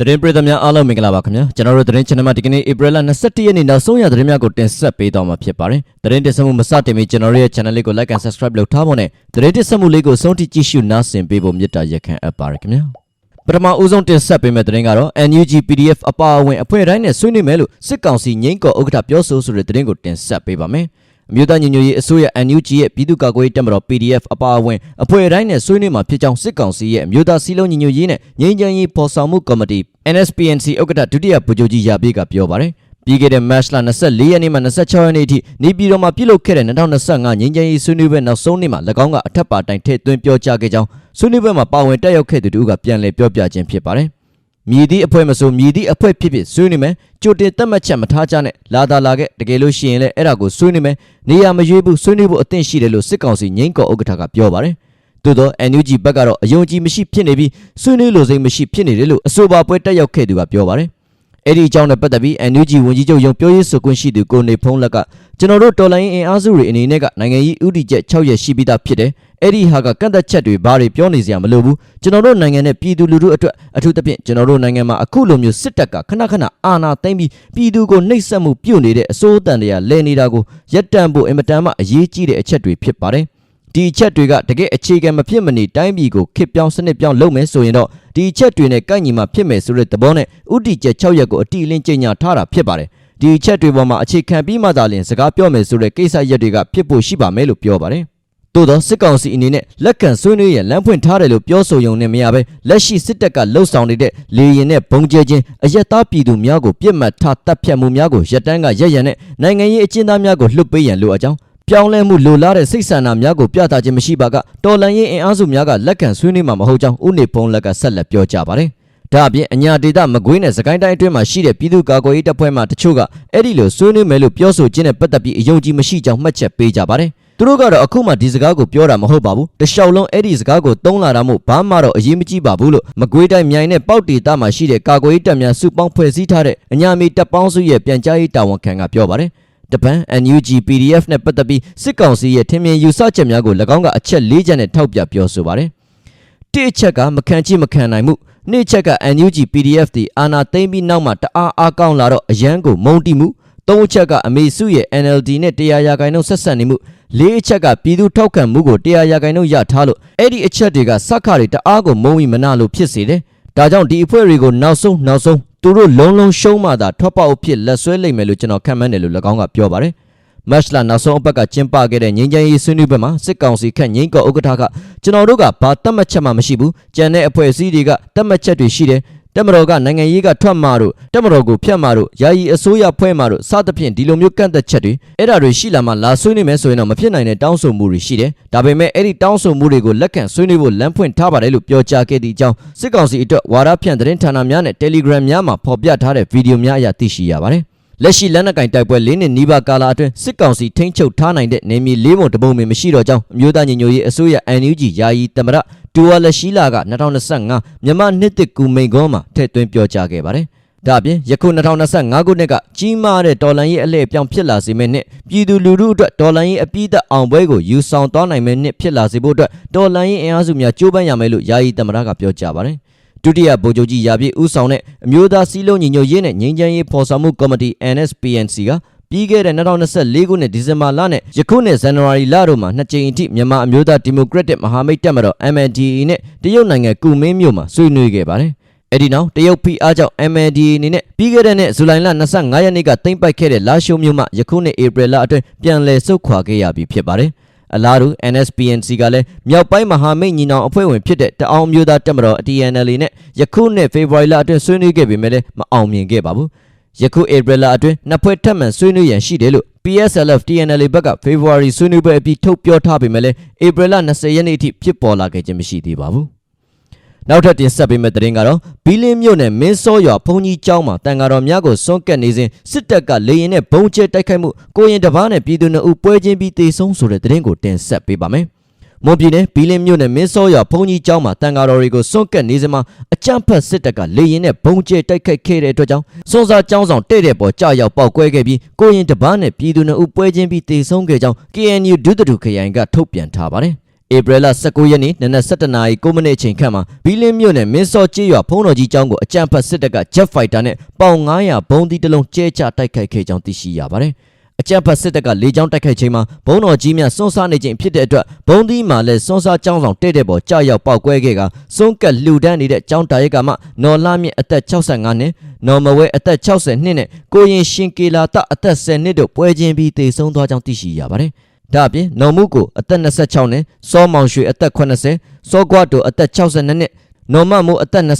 သတင်းပရိသတ်များအားလုံးမင်္ဂလာပါခင်ဗျာကျွန်တော်တို့သတင်း channel မှာဒီကနေ့ April လ21ရက်နေ့နောက်ဆုံးရသတင်းများကိုတင်ဆက်ပေးသွားမှာဖြစ်ပါတယ်သတင်းတင်ဆက်မှုမစတင်မီကျွန်တော်တို့ရဲ့ channel လေးကို like and subscribe လုပ်ထားဖို့နဲ့သတင်းတင်ဆက်မှုလေးကိုအဆုံးထိကြည့်ရှုနားဆင်ပေးဖို့မေတ္တာရက်ခံအပ်ပါတယ်ခင်ဗျာပထမဦးဆုံးတင်ဆက်ပေးမယ့်သတင်းကတော့ NUG PDF အပါအဝင်အဖွဲ့တိုင်းနဲ့ဆွေးနွေးမယ်လို့စစ်ကောင်စီငိမ့်ကော်ဥက္ကဋ္ဌပြောဆိုဆိုတဲ့သတင်းကိုတင်ဆက်ပေးပါမယ် အမျိုးသားညီညွတ်ရေးအစိုးရ NUG ရဲ့ပြည်သူ့ကာကွယ်ရေးတပ်မတော် PDF အပါအဝင်အဖွဲ့တိုင်းနဲ့ဆွေးနွေးမှာဖြစ်ကြောင်းစစ်ကောင်စီရဲ့အမျိုးသားစည်းလုံးညီညွတ်ရေးနဲ့ငြိမ်းချမ်းရေးဖော်ဆောင်မှုကော်မတီ NSPNC ဥက္ကဋ္ဌဒုတိယဗိုလ်ချုပ်ကြီးရာပြည့်ကပြောပါတယ်ပြီးခဲ့တဲ့ March လ24ရက်နေ့မှ26ရက်နေ့အထိနေပြည်တော်မှာပြုလုပ်ခဲ့တဲ့2025ငြိမ်းချမ်းရေးဆွေးနွေးပွဲနောက်ဆုံးနေ့မှာ၎င်းကအထက်ပါတိုင်ထည့်သွင်းပြောကြားခဲ့ကြောင်းဆွေးနွေးပွဲမှာပါဝင်တက်ရောက်ခဲ့သူတို့ကပြန်လည်ပြောပြခြင်းဖြစ်ပါတယ် မြည်သည့်အဖွဲ့မဆိုမြည်သည့်အဖွဲ့ဖြစ်ဖြစ်ဆွေးနွေးမယ်ကြိုတင်သတ်မှတ်ချက်မထားကြနဲ့လာသာလာခဲ့တကယ်လို့ရှိရင်လည်းအဲ့ဒါကိုဆွေးနွေးမယ်နေရာမရွေးဘူးဆွေးနွေးဖို့အသင့်ရှိတယ်လို့စစ်ကောင်စီငိမ့်ကော်ဥက္ကဋ္ဌကပြောပါတယ်သို့သော NUG ဘက်ကတော့အယုံကြည်မရှိဖြစ်နေပြီးဆွေးနွေးလိုစိတ်မရှိဖြစ်နေတယ်လို့အဆိုပါပွဲတက်ရောက်ခဲ့သူကပြောပါတယ် အဲ့ဒီအကြောင်းနဲ့ပတ်သက်ပြီး NUG ဝန်ကြီးချုပ်ရုံပြောရေးဆိုခွင့်ရှိသူကိုနေဖုံးလက်ကကျွန်တော်တို့တော်လိုင်းအင်အားစုတွေအနေနဲ့ကနိုင်ငံရေးဥတီချက်6ရက်ရှိပြီးသားဖြစ်တယ်အဲ့ဒီဟာကကန့်သက်ချက်တွေဘာတွေပြောနေစရာမလိုဘူးကျွန်တော်တို့နိုင်ငံနဲ့ပြည်သူလူထုအတွက်အထူးသဖြင့်ကျွန်တော်တို့နိုင်ငံမှာအခုလိုမျိုးစစ်တပ်ကခဏခဏအာဏာသိမ်းပြီးပြည်သူကိုနှိပ်စက်မှုပြုတ်နေတဲ့အစိုးတန်တွေကလဲနေတာကိုရပ်တန့်ဖို့အင်မတန်မှအရေးကြီးတဲ့အချက်တွေဖြစ်ပါတယ် ဒီအချက်တွေကတကယ်အခြေခံမဖြစ်မနေတိုင်းပြည်ကိုခစ်ပြောင်းစနစ်ပြောင်းလုပ်မယ်ဆိုရင်တော့ဒီအချက်တွေနဲ့ကိုက်ညီမှာဖြစ်မယ်ဆိုတဲ့သဘောနဲ့ဥတီချက်6ရက်ကိုအတိအလင်းကြေညာထားတာဖြစ်ပါတယ်ဒီအချက်တွေပေါ်မှာအခြေခံပြီးမှသာလျှင်စကားပြောမယ်ဆိုတဲ့ကိစ္စရက်တွေကဖြစ်ဖို့ရှိပါမယ်လို့ပြောပါတယ်သို့သောစစ်ကောင်စီအနေနဲ့လက်ခံဆွေးနွေးရလမ်းဖွင့်ထားတယ်လို့ပြောဆိုရုံနဲ့မရဘဲလက်ရှိစစ်တပ်ကလှုပ်ဆောင်နေတဲ့လေရင်နဲ့ဘုံကျဲခြင်းအယက်သားပြည်သူများကိုပြစ်မှတ်ထားတပ်ဖြတ်မှုများကိုရပ်တန်းကရက်ရန်နဲ့နိုင်ငံရေးအကျဉ်းသားများကိုလှုပ်ပေးရန်လိုအပ်ကြောင်း ပြောင်းလဲမှုလိုလားတဲ့စိတ်ဆန္ဒများကိုပြသခြင်းမရှိပါကတော်လန်ရေးအင်အားစုများကလက်ခံဆွေးနွေးမှာမဟုတ်ကြောင်းဥနေဖုံးလက်ကဆက်လက်ပြောကြားပါတယ်။ဒါအပြင်အညာဒေတာမကွေးနဲ့စကိုင်းတိုင်းအတွင်းမှာရှိတဲ့ပြည်သူ့ကာကွယ်ရေးတပ်ဖွဲ့မှတချို့ကအဲ့ဒီလိုဆွေးနွေးမယ်လို့ပြောဆိုခြင်းနဲ့ပတ်သက်ပြီးအယုံကြည်မရှိကြောင်းမှတ်ချက်ပေးကြပါတယ်။သူတို့ကတော့အခုမှဒီစကားကိုပြောတာမဟုတ်ပါဘူး။တလျှောက်လုံးအဲ့ဒီစကားကိုသုံးလာတာမို့ဘာမှတော့အရေးမကြီးပါဘူးလို့မကွေးတိုင်းမြိုင်နဲ့ပေါက်တီတာမှာရှိတဲ့ကာကွယ်ရေးတပ်များစုပေါင်းဖွဲ့စည်းထားတဲ့အညာမီတပ်ပေါင်းစုရဲ့ပြန်ကြားရေးတာဝန်ခံကပြောပါတယ်။ တပန် NUG PDF နဲ့ပတ်သက်ပြီးစစ်ကောင်စီရဲ့ထင်မြင်ယူဆချက်များကို၎င်းကအချက်၄ချက်နဲ့ထောက်ပြပြောဆိုပါတယ်။တစ်အချက်ကမခံချိမခံနိုင်မှုနှစ်အချက်က NUG PDF တီအာနာသိမ့်ပြီးနောက်မှတအားအားကောင်းလာတော့အရန်ကိုမုံတိမှုသုံးအချက်ကအမေစုရဲ့ NLD နဲ့တရားရာခိုင်နှုန်းဆက်ဆက်နေမှုလေးအချက်ကပြည်သူထောက်ခံမှုကိုတရားရာခိုင်နှုန်းရထားလို့အဲ့ဒီအချက်တွေကစက္ခတွေတအားကိုမုံပြီးမနာလို့ဖြစ်စေတယ်။ဒါကြောင့်ဒီအဖွဲ့တွေကိုနောက်ဆုံးနောက်ဆုံး သူတို့လုံးလုံးရှုံးမှသာထွက်ပေါက်အဖြစ်လက်ဆွဲလိုက်မယ်လို့ကျွန်တော်ခန့်မှန်းတယ်လို့၎င်းကပြောပါတယ်။မတ်လနောက်ဆုံးအပတ်ကကျင်းပခဲ့တဲ့ငင်းချမ်းရေးဆွေးနွေးပွဲမှာစစ်ကောင်စီခန့်ငင်းကောဥက္ကဋ္ဌကကျွန်တော်တို့ကဘာတတ်မှတ်ချက်မှမရှိဘူး။ကြံတဲ့အဖွဲ့အစည်းတွေကတတ်မှတ်ချက်တွေရှိတယ်။ တက်မတော်ကနိုင်ငံရေးကထွက်မှာတို့တက်မတော်ကိုဖျက်မှာတို့ယာယီအစိုးရဖွဲ့မှာတို့စသဖြင့်ဒီလိုမျိုးကန့်သက်ချက်တွေအဲ့ဒါတွေရှိလာမှလာဆွေးနွေးမယ်ဆိုရင်တော့မဖြစ်နိုင်တဲ့တောင်းဆိုမှုတွေရှိတယ်။ဒါပေမဲ့အဲ့ဒီတောင်းဆိုမှုတွေကိုလက်ခံဆွေးနွေးဖို့လမ်းဖွင့်ထားပါတယ်လို့ပြောကြားခဲ့တဲ့အကြောင်းစစ်ကောင်စီအတွက်ဝါဒဖြန့်သတင်းဌာနများနဲ့ Telegram များမှာဖော်ပြထားတဲ့ဗီဒီယိုများအရသိရှိရပါတယ်။လက်ရှိလက်နက်ကင်တိုက်ပွဲ၄နှစ်နီးပါးကာလအတွင်းစစ်ကောင်စီထိန်းချုပ်ထားနိုင်တဲ့နေမြေ၄ပုံတပုံပင်မရှိတော့ကြောင်းအမျိုးသားညီညွတ်ရေးအစိုးရ NUG ယာယီတမရ ဒူဝါလက်ရှိလာက2025မြန်မာနှစ်တစ်ကူမိန်ကောမှာထည့်သွင်းပြောကြားခဲ့ပါတယ်။ဒါအပြင်ယခု2025ခုနှစ်ကကြီးမားတဲ့ဒေါ်လာရေးအလှည့်ပြောင်းဖြစ်လာစေမယ့်နှစ်ပြည်သူလူထုအတွက်ဒေါ်လာရေးအပြည့်သက်အောင်ပွဲကိုယူဆောင်သွားနိုင်မယ့်နှစ်ဖြစ်လာစေဖို့အတွက်ဒေါ်လာရေးအင်အားစုများကြိုးပမ်းရမယ်လို့ယာယီတမရကပြောကြားပါတယ်။ဒုတိယဗိုလ်ချုပ်ကြီးရာပြည့်ဦးဆောင်တဲ့အမျိုးသားစည်းလုံးညီညွတ်ရေးနဲ့ငြိမ်းချမ်းရေးဖော်ဆောင်မှုကော်မတီ NSPNC က ပြီးခဲ့တဲ့2024ခုနှစ်ဒီဇင်ဘာလနဲ့ယခုနှစ်ဇန်နဝါရီလတို့မှာနှစ်ကြိမ်အထိမြန်မာအမျိုးသားဒီမိုကရက်တစ်မဟာမိတ်တပ်မတော် MNDAA နဲ့တရုတ်နိုင်ငံကူမင်းမြို့မှာဆွေးနွေးခဲ့ပါတယ်။အဲဒီနောက်တရုတ်ဖိအားကြောင့် MNDAA အနေနဲ့ပြီးခဲ့တဲ့နှစ်ဇူလိုင်လ25ရက်နေ့ကတင်ပိုက်ခဲ့တဲ့လာရှိုးမြို့မှာယခုနှစ်ဧပြီလအတွင်းပြန်လည်ဆုတ်ခွာခဲ့ရပြီဖြစ်ပါတယ်။အလားတူ NSPNC ကလည်းမြောက်ပိုင်းမဟာမိတ်ညီနောင်အဖွဲ့ဝင်ဖြစ်တဲ့တအောင်မျိုးသားတပ်မတော် TNL နဲ့ယခုနှစ်ဖေဖော်ဝါရီလအတွင်းဆွေးနွေးခဲ့ပေမဲ့လည်းမအောင်မြင်ခဲ့ပါဘူး။ ယခုဧပြီလအတွင်းနှစ်ဖွဲ့ထပ်မံဆွေးနွေးရန်ရှိတယ်လို့ PSLF TNL ဘက်ကဖေဖော်ဝါရီဆွေးနွေးပွဲအပြီးထုတ်ပြောထားပေမဲ့လည်းဧပြီလ20ရက်နေ့အထိဖြစ်ပေါ်လာခဲ့ခြင်းမရှိသေးပါဘူး။နောက်ထပ်တင်ဆက်ပေးမယ့်သတင်းကတော့ဘီလင်းမြို့နယ်မင်းစောရွာဘုံကြီးကျောင်းမှာတန်ဃာတော်များကိုစွန့်ကပ်နေစဉ်စစ်တပ်ကလေရင်နဲ့ဘုံကျဲတိုက်ခိုက်မှုကိုရင်တပားနဲ့ပြည်သူနှစ်ဦးပွဲချင်းပြီးတေဆုံးဆိုတဲ့သတင်းကိုတင်ဆက်ပေးပါမယ်။ မွန်ပြည်နယ်ဘီလင်းမြို့နယ်မင်းစောရွာဘုံကြီးကျောင်းမှာတန်ဃာတော်တွေကိုစွန့်ကပ်နေစဉ်မှာအကြမ်းဖက်စစ်တပ်ကလေရင်နဲ့ဘုံကျဲတိုက်ခိုက်ခဲ့တဲ့အတွက်ကြောင့်စွန်စာကျောင်းဆောင်တဲ့တဲ့ပေါ်ကြာရောက်ပောက်ကွဲခဲ့ပြီးကိုရင်တပားနဲ့ပြည်သူနှစ်ဦးပွဲချင်းပြီးတေဆုံးခဲ့ကြောင်း KNU ဒုသဒုခရိုင်ကထုတ်ပြန်ထားပါတယ်။ဧပြီလ19ရက်နေ့နနက်7:00နာရီ9မိနစ်အချိန်ခန့်မှာဘီလင်းမြို့နယ်မင်းစောကျေးရွာဖုံးတော်ကြီးကျောင်းကိုအကြမ်းဖက်စစ်တပ်က Jet Fighter နဲ့ပေါင်900ဘုံးသီးတစ်လုံးကျဲချတိုက်ခိုက်ခဲ့ကြောင်းသိရှိရပါတယ်။ အကြမ်းဖက်စစ်တပ်ကလေကြောင်းတိုက်ခိုက်ချိန်မှာဘုံတော်ကြီးများစွန့်စားနေခြင်းဖြစ်တဲ့အတွက်ဘုံသီးမှာလည်းစွန့်စားကျောင်းဆောင်တဲ့တဲ့ပေါ်ကြာရောက်ပောက်ကွဲခဲ့ကစွန့်ကက်လှူဒန်းနေတဲ့ကျောင်းတာရဲကမှနော်လာမြင့်အသက်65နှစ်နော်မဝဲအသက်60နှစ်နဲ့ကိုရင်ရှင်ကေလာတအသက်10နှစ်တို့ပွဲချင်းပြီးတည်ဆုံသွားကြောင်းသိရှိရပါတယ်။ဒါအပြင်နော်မှုကိုအသက်26နှစ်စောမောင်ရွှေအသက်80စောကွာတိုအသက်62နှစ်နော်မမိုးအသက်28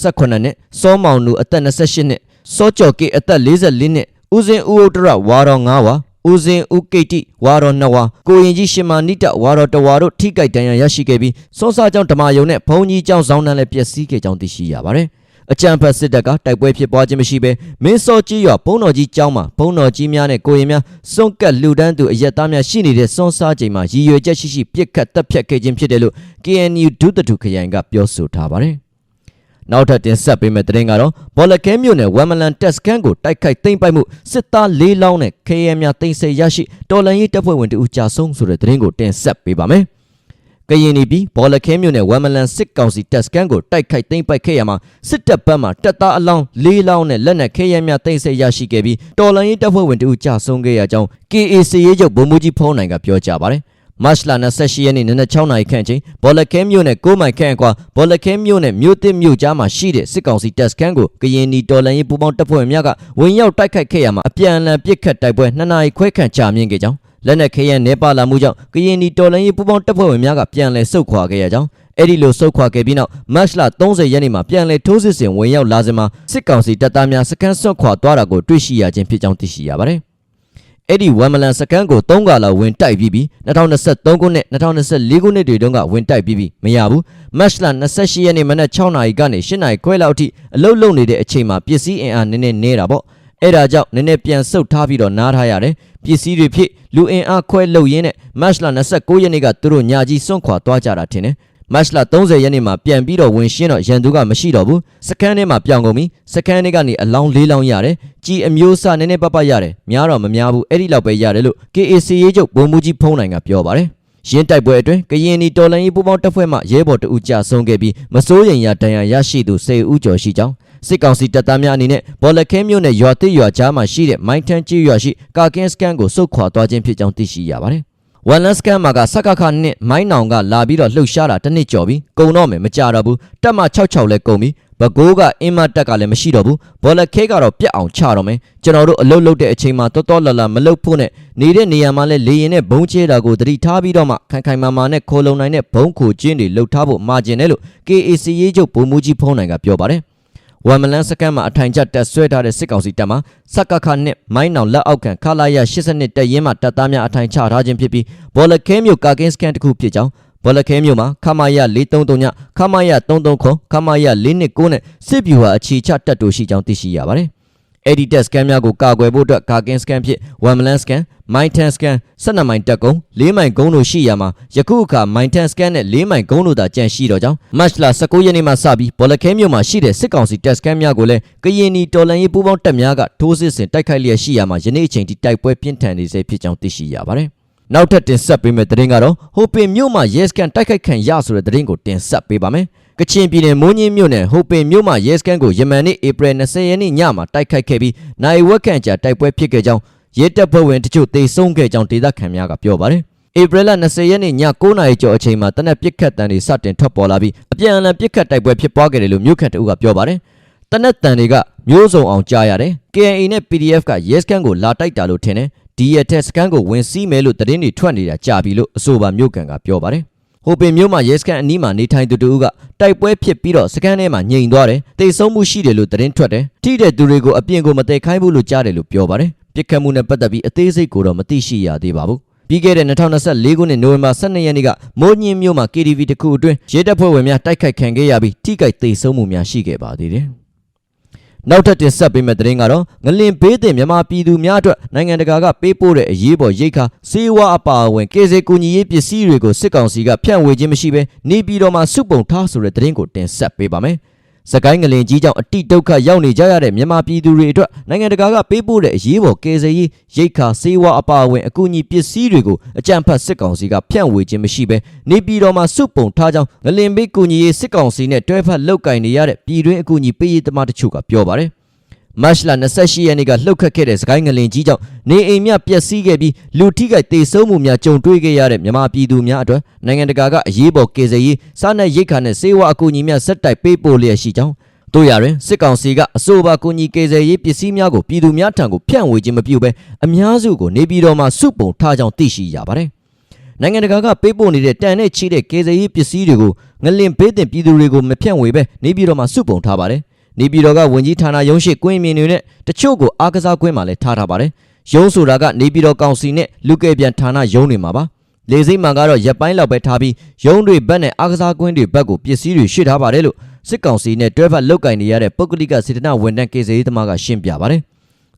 နှစ်စောမောင်နူအသက်28နှစ်စောကျော်ကေအသက်44နှစ်ဦးစင်ဦးဥတရဝါတော်9ဝါ ဦးစင်ဦးကိတ်တိဝါတော်2ဝါကိုရင်ကြီးရှင်မာနိတဝါတော်1ဝါတို့ထိကြိုက်တန်ရာရရှိခဲ့ပြီးစောစာကြောင့်ဓမ္မယုံနဲ့ဘုံကြီးကျောင်းဆောင်နှံလည်းပျက်စီးခဲ့ကြောင်းသိရှိရပါတယ်အကြံဖတ်စစ်တပ်ကတိုက်ပွဲဖြစ်ပွားခြင်းမရှိဘဲမင်းစောကြီးရွာဘုံတော်ကြီးကျောင်းမှာဘုံတော်ကြီးများနဲ့ကိုရင်များစွန့်ကပ်လူဒန်းသူအရက်သားများရှိနေတဲ့စွန့်စားချိန်မှာရည်ရွယ်ချက်ရှိရှိပြစ်ခတ်တပ်ဖြတ်ခဲ့ခြင်းဖြစ်တယ်လို့ KNU ဒုတထုခရိုင်ကပြောဆိုထားပါတယ်။ နောက်ထပ်တင်ဆက်ပေးမယ့်သတင်းကတော့ဘော်လကဲမြို့နယ်ဝမ်မလန်တက်စကန်ကိုတိုက်ခိုက်သိမ်းပိုက်မှုစစ်သား၄လောင်းနဲ့ KM များတင်ဆက်ရရှိတော်လန်ရေးတပ်ဖွဲ့ဝင်တို့ကြာဆုံးဆိုတဲ့သတင်းကိုတင်ဆက်ပေးပါမယ်။ကရင်နီပြည်ဘော်လခဲမြို့နယ်ဝမ်မလန်စစ်ကောင်စီတပ်စခန်းကိုတိုက်ခိုက်သိမ်းပိုက်ခဲ့ရမှာစစ်တပ်ဘက်မှတပ်သားအလောင်း၄လောင်းနဲ့လက်နက်ခဲယမ်းများသိမ်းဆည်းရရှိခဲ့ပြီးတော်လန်ရေးတပ်ဖွဲ့ဝင်တို့ကြာဆုံးခဲ့ရကြောင်း KAC ရေးချုပ်ဗိုလ်မှူးကြီးဖုံးနိုင်ကပြောကြားပါတယ်။ မတ်လ28ရက်နေ့နနက်6နာရီခန့်ချိန်ဘော်လခဲမြို့နယ်9မိုင်ခန့်အကွာဘော်လခဲမြို့နယ်မြို့တစ်မြို့ကြားမှာရှိတဲ့စစ်ကောင်စီတပ်စခန်းကိုကရင်နီတော်လန်ရေးပူးပေါင်းတပ်ဖွဲ့ဝင်များကဝင်ရောက်တိုက်ခိုက်ခဲ့ရမှာအပြန်အလှန်ပစ်ခတ်တိုက်ပွဲ2နာရီခွဲခန့်ကြာမြင့်ခဲ့ကြောင်းလက်နက်ခဲယမ်းနေပါလာမှုကြောင့်ကရင်နီတော်လှန်ရေးပူးပေါင်းတပ်ဖွဲ့ဝင်များကပြန်လည်ဆုတ်ခွာခဲ့ရကြောင်းအဲ့ဒီလိုဆုတ်ခွာခဲ့ပြီးနောက်မတ်လ30ရက်နေ့မှာပြန်လည်ထိုးစစ်ဆင်ဝင်ရောက်လာစဉ်မှာစစ်ကောင်စီတပ်သားများစကန်ဆွတ်ခွာသွားတာကိုတွေ့ရှိရခြင်းဖြစ်ကြောင်းသိရှိရပါတယ်။ အဲ့ဒီဝမ်မလန်စကန်ကို3ကလာဝင်တိုက်ပြီးပြီး2023ခုနှစ်2024ခုနှစ်တွေတုန်းကဝင်တိုက်ပြီးပြီးမရဘူးမတ်လ28ရက်နေ့မနက်6နာရီကနေ8နာရီခွဲလောက်အထိအလုတ်လုံနေတဲ့အချိန်မှာပစ္စည်းအင်အားနည်းနည်းနေတာပေါ့အဲ့ဒါကြောင့်နည်းနည်းပြန်ဆုတ်ထားပြီးတော့နားထားရတယ်ပစ္စည်းတွေဖြစ်လူအင်အားခွဲလုတ်ရင်းနဲ့မတ်လ29ရက်နေ့ကသူတို့ညာကြီးစွန့်ခွာသွားကြတာထင်တယ် မတ်လ30ရက်နေ့မှာပြန်ပြီးတော့ဝင်ရှင်းတော့ရန်သူကမရှိတော့ဘူးစခန်းထဲမှာပြောင်းကုန်ပြီစခန်းထဲကနေအလောင်း၄လောင်းရတယ်ကြီးအမျိုးအစားနည်းနည်းပပရတယ်များတော့မများဘူးအဲ့ဒီလောက်ပဲရတယ်လို့ KAC ရေးချုပ်ဗိုလ်မှူးကြီးဖုံးနိုင်ကပြောပါတယ်ရင်းတိုက်ပွဲအတွင်းကရင်နီတော်လန်ရေးပူးပေါင်းတပ်ဖွဲ့မှရဲဘော်တအူကြဆုံးခဲ့ပြီးမစိုးရိမ်ရဒဏ်ရာရရှိသူ10ဦးကျော်ရှိကြောင်းစစ်ကောင်စီတပ်သားများအနေနဲ့ဘော်လခဲမြို့နယ်ရွာတစ်ရွာကြားမှာရှိတဲ့မိုင်းထန်ကြီးရွာရှိကာကင်းစကန်ကိုစုတ်ခွာသွားခြင်းဖြစ်ကြောင်းသိရှိရပါတယ်။ ဝန်လန်စကန်မှာကစကခနဲ့မိုင်းနောင်ကလာပြီးတော့လှုပ်ရှားတာတစ်နှစ်ကျော်ပြီ။ကုံတော့မယ်မကြတော့ဘူး။တက်မ66လဲကုံပြီ။ဘကိုးကအင်းမတက်ကလည်းမရှိတော့ဘူး။ဘော်လခဲကတော့ပြက်အောင်ချတော့မယ်။ကျွန်တော်တို့အလုတ်လုတ်တဲ့အချိန်မှာတော်တော်လာလာမလုတ်ဖို့နဲ့နေတဲ့နေရာမှာလဲလေရင်နဲ့ဘုံချဲတာကိုသတိထားပြီးတော့မှခိုင်ခိုင်မာမာနဲ့ခိုလုံနိုင်တဲ့ဘုံခိုကျင်းတွေလှုပ်ထားဖို့မှာကျင်တယ်လို့ KAC ရေးချုပ်ဗိုလ်မှူးကြီးဖုံးနိုင်ကပြောပါတယ်။ ဝမ်မလန်စကန်မှာအထိုင်ကျတက်ဆွဲထားတဲ့စစ်ကောင်စီတပ်မှစကခနဲ့မိုင်းနောင်လက်အောက်ခံခလာရ82တပ်ရင်းမှတပ်သားများအထိုင်ချထားခြင်းဖြစ်ပြီးဘော်လခဲမြို့ကာကင်းစကန်တစ်ခုဖြစ်ကြောင်းဘော်လခဲမြို့မှာခမာယ433ညခမာယ33ခွန်ခမာယ429နဲ့စစ်ဗျူဟာအခြေချတပ်တို့ရှိကြောင်းသိရှိရပါတယ် အဲ့ဒီတက်စကန်များကိုကာကွယ်ဖို့အတွက်ကာကင်စကန်ဖြစ်ဝမ်မလန်စကန်မိုင်ထန်စကန်12မိုင်တက်ကုန်း4မိုင်ကုန်းတို့ရှိရမှာယခုအခါမိုင်ထန်စကန်နဲ့4မိုင်ကုန်းတို့သာကျန်ရှိတော့ကြောင်းမတ်လ19ရက်နေ့မှစပြီးဘော်လခဲမြို့မှာရှိတဲ့စစ်ကောင်စီတက်စကန်များကိုလည်းကရင်နီတော်လန်ရေးပူးပေါင်းတပ်များကထိုးစစ်ဆင်တိုက်ခိုက်လျက်ရှိရမှာယနေ့အချိန်ထိတိုက်ပွဲပြင်းထန်နေစေဖြစ်ကြောင်းသိရှိရပါတယ်နောက်ထပ်တင်ဆက်ပေးမယ့်သတင်းကတော့ဟိုပင်မြို့မှာရဲစကန်တိုက်ခိုက်ခံရဆိုတဲ့သတင်းကိုတင်ဆက်ပေးပါမယ်။ ကချင်ပြည်နယ်မိုးညင်းမြို့နယ်ဟိုပင်မြို့မှာရဲစကန်ကိုယမန်နေ့ဧပြီ20ရက်နေ့ညမှာတိုက်ခိုက်ခဲ့ပြီးနိုင်ဝက်ခန့်ကြာတိုက်ပွဲဖြစ်ခဲ့ကြောင်းရဲတပ်ဖွဲ့ဝင်တချို့တေဆုံးခဲ့ကြောင်းဒေသခံများကပြောပါတယ်။ဧပြီလ20ရက်နေ့ည9:00နာရီကျော်အချိန်မှာတနက်ပစ်ခတ်တံတွေစတင်ထွက်ပေါ်လာပြီးအပြန်အလှန်ပစ်ခတ်တိုက်ပွဲဖြစ်ပွားခဲ့တယ်လို့မြို့ခံတအုပ်ကပြောပါတယ်။တနက်တန်တွေကမျိုးစုံအောင်ကြားရတယ်။ KNA နဲ့ PDF ကရဲစကန်ကိုလာတိုက်တာလို့ထင်တယ်။ဒီရက်ထက်စကန်ကိုဝင်စီးမယ်လို့သတင်းတွေထွက်နေတာကြာပြီလို့အဆိုပါမြို့ကန်ကပြောပါတယ်။ ဟိုပင်မြို့မှာရဲစကန်အနီးမှာနေထိုင်သူတူကတိုက်ပွဲဖြစ်ပြီးတော့စကန်ထဲမှာငြိမ်သွားတယ်။တိတ်ဆုံးမှုရှိတယ်လို့သတင်းထွက်တယ်။ထိတဲ့သူတွေကိုအပြင်ကိုမတည်ခိုင်းဘူးလို့ကြားတယ်လို့ပြောပါတယ်။ပြစ်ခတ်မှုနဲ့ပတ်သက်ပြီးအသေးစိတ်ကိုတော့မသိရှိရသေးပါဘူး။ပြီးခဲ့တဲ့2024ခုနှစ်နိုဝင်ဘာ12ရက်နေ့ကမိုးညင်းမြို့မှာ KTV တစ်ခုအတွင်းရဲတပ်ဖွဲ့ဝင်များတိုက်ခိုက်ခံခဲ့ရပြီးထိခိုက်သေဆုံးမှုများရှိခဲ့ပါသေးတယ်။ နောက်ထပ်တင်ဆက်ပေးမယ့်သတင်းကတော့ငလင်ဘေးတင်မြန်မာပြည်သူများအတွက်နိုင်ငံတကာကပေးပို့တဲ့အရေးပေါ်ရိတ်ခါစေဝါအပါအဝင်ကေစေကူညီရေးပစ္စည်းတွေကိုစစ်ကောင်စီကဖြန့်ဝေခြင်းမရှိဘဲနေပြည်တော်မှာစုပုံထားဆိုတဲ့သတင်းကိုတင်ဆက်ပေးပါမယ်။ စကိုင်းငလင်ကြီးကြောင့်အတိဒုက္ခရောက်နေကြရတဲ့မြန်မာပြည်သူတွေအတွက်နိုင်ငံတကာကပေးပို့တဲ့အရေးပေါ်ကယ်ဆယ်ရေးရိတ်ခါစေဝါအပါအဝင်အကူအညီပစ္စည်းတွေကိုအကြံဖတ်စစ်ကောင်စီကဖြန့်ဝေခြင်းမရှိဘဲနေပြည်တော်မှာစုပုံထားကြောင်းငလင်ဘေးကူညီရေးစစ်ကောင်စီနဲ့တွဲဖက်လုပ်ကင်နေရတဲ့ပြည်တွင်းအကူအညီပေးရေးသမားတချို့ကပြောပါတယ် မတ်လ28ရက်နေ့ကလှုပ်ခတ်ခဲ့တဲ့စကိုင်းငလင်ကြီးကြောင့်နေအိမ်များပျက်စီးခဲ့ပြီးလူထိခိုက်ဒေဆုံးမှုများကြုံတွေ့ခဲ့ရတဲ့မြန်မာပြည်သူများအတွက်နိုင်ငံတကာကအရေးပေါ်ကယ်ဆယ်ရေးစားနပ်ရိက္ခာနဲ့စေဝါအကူအညီများဆက်တိုက်ပေးပို့လျက်ရှိကြောင်းတို့ရရင်စစ်ကောင်စီကအဆိုပါကူညီကယ်ဆယ်ရေးပစ္စည်းများကိုပြည်သူများထံကိုဖြန့်ဝေခြင်းမပြုဘဲအများစုကိုနေပြည်တော်မှာစုပုံထားကြောင်းသိရှိရပါတယ်။နိုင်ငံတကာကပေးပို့နေတဲ့တန်နဲ့ချီတဲ့ကယ်ဆယ်ရေးပစ္စည်းတွေကိုငလင်ပေးတင်ပြည်သူတွေကိုမဖြန့်ဝေဘဲနေပြည်တော်မှာစုပုံထားပါတယ်။ နေပြည်တော်ကဝန်ကြီးဌာနရုံးရှိကွင်းမြင်တွေနဲ့တချို့ကိုအားကစားကွင်းမှာလည်းထားထားပါတယ်။ရုံးဆိုတာကနေပြည်တော်ကောင်စီနဲ့လူကယ်ပြန်ဌာနရုံးတွေမှာပါ။လေစိတ်မှန်ကတော့ရက်ပိုင်းလောက်ပဲထားပြီးရုံးတွေဘက်နဲ့အားကစားကွင်းတွေဘက်ကိုပစ္စည်းတွေရှေ့ထားပါတယ်လို့စစ်ကောင်စီနဲ့တွဲဖက်လုတ်ကင်နေရတဲ့ပုဂ္ဂလိကစေတနာဝန်ထမ်းကေစေးသမားကရှင်းပြပါတယ်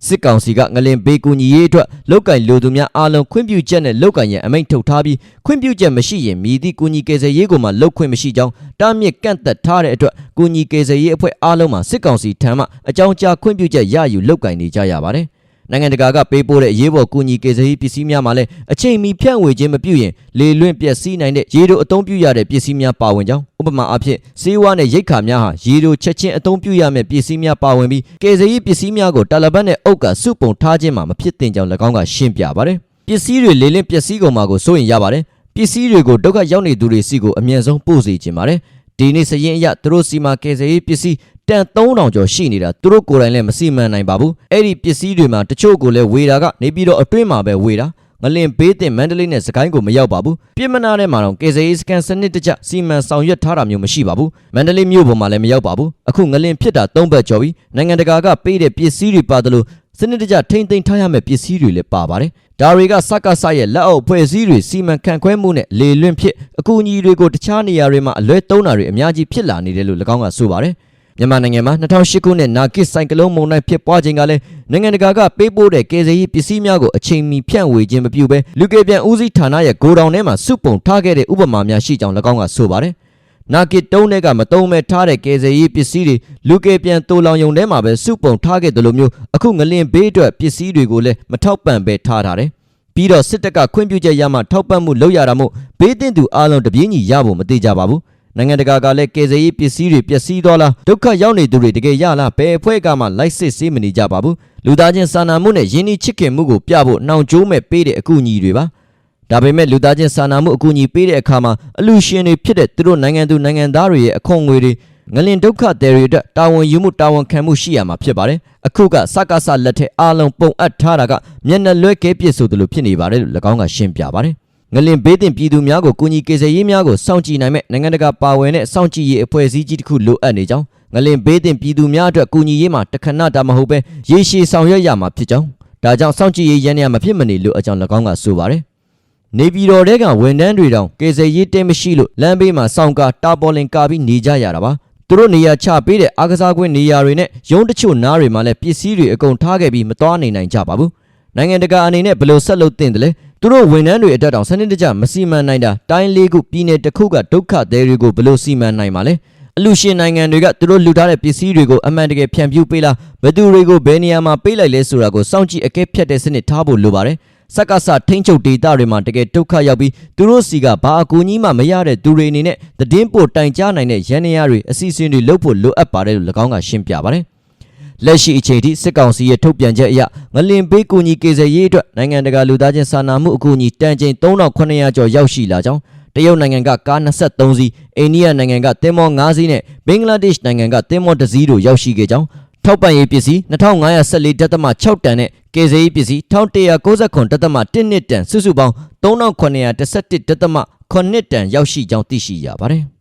စစ်ကောင်စီကငလင်ဘေးကူညီရေးအတွက်လုတ်ကင်လူသူများအားလုံးခွင့်ပြုချက်နဲ့လုတ်ကင်ရန်အမိန့်ထုတ်ထားပြီးခွင့်ပြုချက်မရှိရင်မြည်သည့်ကူညီကေစေးရေးကိုမှလုတ်ခွင့်မရှိကြောင်းတားမြစ်ကန့်သက်ထားတဲ့အတွက်ကူညီကေစေးရေးအဖွဲ့အားလုံးမှာစစ်ကောင်စီထံမှအကြောင်းကြားခွင့်ပြုချက်ရယူလုတ်ကင်နေကြရပါတယ် နိုင်ငံတကာကပေးပို့တဲ့အရေးပေါ်ကူညီကေဇရေးပစ္စည်းများမှာလည်းအချိန်မီဖြန့်ဝေခြင်းမပြုရင်လေလွင့်ပျက်စီးနိုင်တဲ့ရေတို့အသုံးပြုရတဲ့ပစ္စည်းများပါဝင်ကြောင်းဥပမာအားဖြင့်စေဝါနဲ့ရိတ်ခါများဟာရေတို့ချက်ချင်းအသုံးပြုရမယ့်ပစ္စည်းများပါဝင်ပြီးကေဇရေးပစ္စည်းများကိုတာလပတ်နဲ့အုပ်ကစုပုံထားခြင်းမှာမဖြစ်သင့်ကြောင်း၎င်းကရှင်းပြပါတယ်ပစ္စည်းတွေလေလင့်ပျက်စီးကုန်မှာကိုစိုးရင်ရပါတယ်ပစ္စည်းတွေကိုဒုက္ခရောက်နေသူတွေစီကိုအမြန်ဆုံးပို့စေခြင်းပါတယ် ဒီနေ့စရင်အရသူတို့စီမှာကယ်ဆယ်ရေးပစ္စည်းတန်3000ကျော်ရှိနေတာသူတို့ကိုယ်တိုင်လည်းမစီမံနိုင်ပါဘူးအဲ့ဒီပစ္စည်းတွေမှာတချို့ကိုလည်းဝေတာကနေပြီးတော့အတွင်းမှာပဲဝေတာ ငလင်ဘေးတင်မန္တလေးနဲ့စကိုင်းကိုမရောက်ပါဘူးပြစ်မနာထဲမှာတော့ကယ်ဆယ်ရေးစကန်စနစ်တကျစီမံဆောင်ရွက်ထားတာမျိုးမရှိပါဘူးမန္တလေးမြို့ပေါ်မှာလည်းမရောက်ပါဘူးအခုငလင်ဖြစ်တာ၃ဘက်ကျော်ပြီးနိုင်ငံတကာကပေးတဲ့ပစ္စည်းတွေပါတယ်လို့စနစ်တကျထိမ့်သိမ်းထားရမယ့်ပစ္စည်းတွေလည်းပါပါတယ်ဒါတွေကစက္ကဆရဲ့လက်အောက်ဖွဲ့စည်းတွေစီမံခန့်ခွဲမှုနဲ့လေလွင့်ဖြစ်အကူအညီတွေကိုတခြားနေရာတွေမှာအလွဲသုံးတာတွေအများကြီးဖြစ်လာနေတယ်လို့၎င်းကဆိုပါတယ် မြန်မာနိုင်ငံမှာ2008ခုနှစ်နာဂစ်ဆိုင်ကလုန်းမုန်တိုင်းဖြစ်ပွားခြင်းကလည်းနိုင်ငံတကာကပေးပို့တဲ့ကယ်ဆယ်ရေးပစ္စည်းများကိုအချိန်မီဖြန့်ဝေခြင်းမပြုဘဲလူကေပြန်ဦးစီးဌာနရဲ့ဂိုဒေါင်ထဲမှာစုပုံထားခဲ့တဲ့ဥပမာများရှိကြောင်း၎င်းကဆိုပါတယ်။နာဂစ်တုံးတဲ့ကမတုံးမဲ့ထားတဲ့ကယ်ဆယ်ရေးပစ္စည်းတွေလူကေပြန်တူလောင်ယုံထဲမှာပဲစုပုံထားခဲ့တယ်လို့မျိုးအခုငလင်ဘေးအတွက်ပစ္စည်းတွေကိုလည်းမထောက်ပံ့ပဲထားထားတယ်။ပြီးတော့စစ်တပ်ကခွင့်ပြုချက်ရမှထောက်ပံ့မှုလုပ်ရတာမို့ဘေးတင်သူအားလုံးတပြေးညီရဖို့မသေးကြပါဘူး။ နိုင်ငံတကာကလည်းကယ်ဆယ်ရေးပစ္စည်းတွေပျက်စီးသွားလားဒုက္ခရောက်နေသူတွေတကယ်ရလားဘယ်အဖွဲ့ကမှလိုက်စစ်ဆေးမနေကြပါဘူးလူသားချင်းစာနာမှုနဲ့ယဉ်ဤချစ်ခင်မှုကိုပြဖို့နှောင်ကြိုးမဲ့ပေးတဲ့အကူအညီတွေပါဒါပေမဲ့လူသားချင်းစာနာမှုအကူအညီပေးတဲ့အခါမှာအလူရှင်တွေဖြစ်တဲ့သူတို့နိုင်ငံသူနိုင်ငံသားတွေရဲ့အခွန်ငွေတွေငလင်ဒုက္ခတွေတွေအတွက်တာဝန်ယူမှုတာဝန်ခံမှုရှိရမှာဖြစ်ပါတယ်အခုကစကားဆလက်ထက်အားလုံးပုံအပ်ထားတာကမျက်နှာလွဲကဲပြစ်ဆိုသလိုဖြစ်နေပါတယ်လို့၎င်းကရှင်းပြပါတယ် ငလင်ဘေးတင်ပြည်သူများကိုကူညီကေဆယ်ရေးများကိုစောင့်ကြည့်နိုင်မဲ့နိုင်ငံတကာပါဝင်တဲ့စောင့်ကြည့်ရေးအဖွဲ့အစည်းကြီးတစ်ခုလိုအပ်နေကြောင်းငလင်ဘေးတင်ပြည်သူများအတွက်ကူညီရေးမှာတခဏတာမဟုတ်ပဲရေရှည်ဆောင်ရွက်ရမှာဖြစ်ကြောင်းဒါကြောင့်စောင့်ကြည့်ရေးရန်ရမဖြစ်မနေလို့အကြောင်း၎င်းကဆိုပါတယ်နေပြည်တော်တဲကဝန်တန်းတွေတောင်ကေဆယ်ရေးတဲမရှိလို့လမ်းဘေးမှာစောင့်ကာတာပေါ်လင်ကာပြီးနေကြရတာပါသူတို့နေရာချပေးတဲ့အားကစားကွင်းနေရာတွေနဲ့ရုံးတချို့နားတွေမှာလည်းပစ္စည်းတွေအကုန်ထားခဲ့ပြီးမသွားနိုင်နိုင်ကြပါဘူးနိုင်ငံတကာအနေနဲ့ဘယ်လိုဆက်လုပ်သင့်တယ်လဲ သူတို့ဝန်ထမ်းတွေအတက်တောင်စနစ်တကျမစီမံနိုင်တာတိုင်းလေးခုပြည်နယ်တစ်ခုကဒုက္ခသည်တွေကိုဘယ်လိုစီမံနိုင်မှာလဲအလူရှင်နိုင်ငံတွေကသူတို့လူထားတဲ့ပစ္စည်းတွေကိုအမှန်တကယ်ဖြန့်ဖြူးပေးလားဘယ်သူတွေကိုဘယ်နေရာမှာပေးလိုက်လဲဆိုတာကိုစောင့်ကြည့်အကဲဖြတ်တဲ့စနစ်ထားဖို့လိုပါတယ်စက္ကစထိမ့်ချုပ်ဒေတာတွေမှာတကယ်ဒုက္ခရောက်ပြီးသူတို့စီကဘာအကူအညီမှမရတဲ့သူတွေအနေနဲ့သတင်းပို့တိုင်ကြားနိုင်တဲ့ရန်နေရတွေအစီအစဉ်တွေလုပ်ဖို့လိုအပ်ပါတယ်လို့၎င်းကရှင်းပြပါတယ် လက်ရှိအချိန်ထိစစ်ကောင်စီရဲ့ထုတ်ပြန်ချက်အရငလင်ပေးကူညီကေဇယ်ရေးအတွက်နိုင်ငံတကာလူသားချင်းစာနာမှုအကူအညီတန်ချိန်3900ကျော်ရောက်ရှိလာကြောင်းတရုတ်နိုင်ငံကကား23စီးအိန္ဒိယနိုင်ငံကသင်္ဘော9စီးနဲ့ဘင်္ဂလားဒေ့ရှ်နိုင်ငံကသင်္ဘော1စီးတို့ရောက်ရှိခဲ့ကြောင်းထောက်ပံ့ရေးပစ္စည်း2514.6တန်နဲ့ကေဇေးပစ္စည်း1199.1နှစ်တန်စုစုပေါင်း3911.8တန်ရောက်ရှိကြောင်းသိရှိရပါတယ်။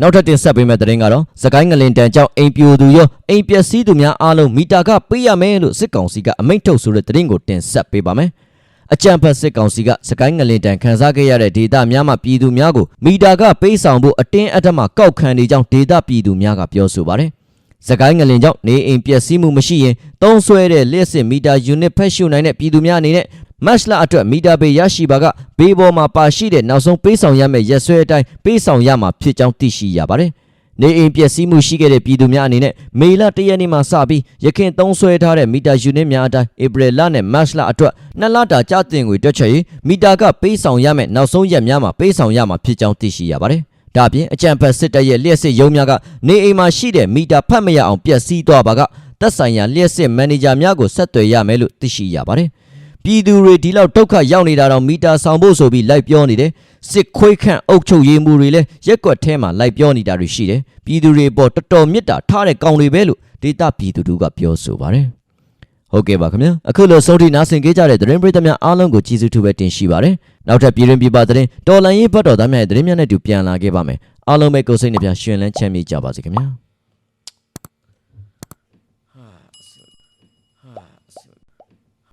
နောက်ထပ်တင်ဆက်ပေးမယ့်သတင်းကတော့သကိုင်းငလင်တန်ကြောင့်အိမ်ပြိုသူရောအိမ်ပျက်စီးသူများအားလုံးမီတာကပေးရမယ်လို့စစ်ကောင်စီကအမိန့်ထုတ်ဆိုတဲ့သတင်းကိုတင်ဆက်ပေးပါမယ်။အကြံဖတ်စစ်ကောင်စီကစကိုင်းငလင်တန်ခန်းစားခဲ့ရတဲ့ဒေတာများမှပြည်သူများကိုမီတာကပေးဆောင်ဖို့အတင်းအဓမ္မကောက်ခံနေကြောင်းဒေတာပြည်သူများကပြောဆိုပါတယ်။စကိုင်းငလင်ကြောင့်နေအိမ်ပျက်စီးမှုမရှိရင်သုံးဆွဲတဲ့လျှက်စစ်မီတာယူနစ်ဖက်ရှုနိုင်တဲ့ပြည်သူများအနေနဲ့ မတ်လအတွက်မီတာပေရရှိပါကဘေးပေါ်မှာပါရှိတဲ့နောက်ဆုံးပေးဆောင်ရမယ့်ရက်စွဲအတိုင်းပေးဆောင်ရမှာဖြစ်ကြောင်းသိရှိရပါတယ်နေအိမ်ပျက်စီးမှုရှိခဲ့တဲ့ပြည်သူများအနေနဲ့မေလ၁ရက်နေ့မှစပြီးရခင်သုံးဆွဲထားတဲ့မီတာယူနစ်များအတိုင်းဧပြီလနဲ့မတ်လအတွက်နှစ်လတာကြာတင်ငွေတွက်ချက်ရေးမီတာကပေးဆောင်ရမယ့်နောက်ဆုံးရက်များမှာပေးဆောင်ရမှာဖြစ်ကြောင်းသိရှိရပါတယ်။ဒါ့အပြင်အကြံဖက်စစ်တပ်ရဲ့လျှက်စစ်ရုံးများကနေအိမ်မှာရှိတဲ့မီတာဖတ်မရအောင်ပျက်စီးသွားပါကသက်ဆိုင်ရာလျှက်စစ်မန်နေဂျာများကိုဆက်သွယ်ရမယ်လို့သိရှိရပါတယ်။ ပြည်သူတွေဒီလောက်ဒုက္ခရောက်နေတာတော့မီတာဆောင်ဖို့ဆိုပြီးလိုက်ပြောနေတယ်စစ်ခွေးခန့်အုပ်ချုပ်ရေးမှုတွေလည်းရက်ကွက်ထဲမှာလိုက်ပြောနေတာတွေရှိတယ်ပြည်သူတွေပေါ်တော်တော်မြတ်တာထားတဲ့ကောင်တွေပဲလို့ဒေတာပြည်သူတို့ကပြောဆိုပါတယ်ဟုတ်ကဲ့ပါခင်ဗျာအခုလိုဆုံးထိနားဆင်ကြကြတဲ့သတင်းပရိသတ်များအားလုံးကိုကျေးဇူးထူးပဲတင်ရှိပါတယ်နောက်ထပ်ပြည်တွင်ပြည်ပသတင်းတော်လန်ရေးဘတ်တော်သားများရဲ့သတင်းများနဲ့အတူပြန်လာခဲ့ပါမယ်အားလုံးပဲကိုယ်စိတ်နှပြရှင်လန်းချမ်းမြေ့ကြပါစေခင်ဗျာ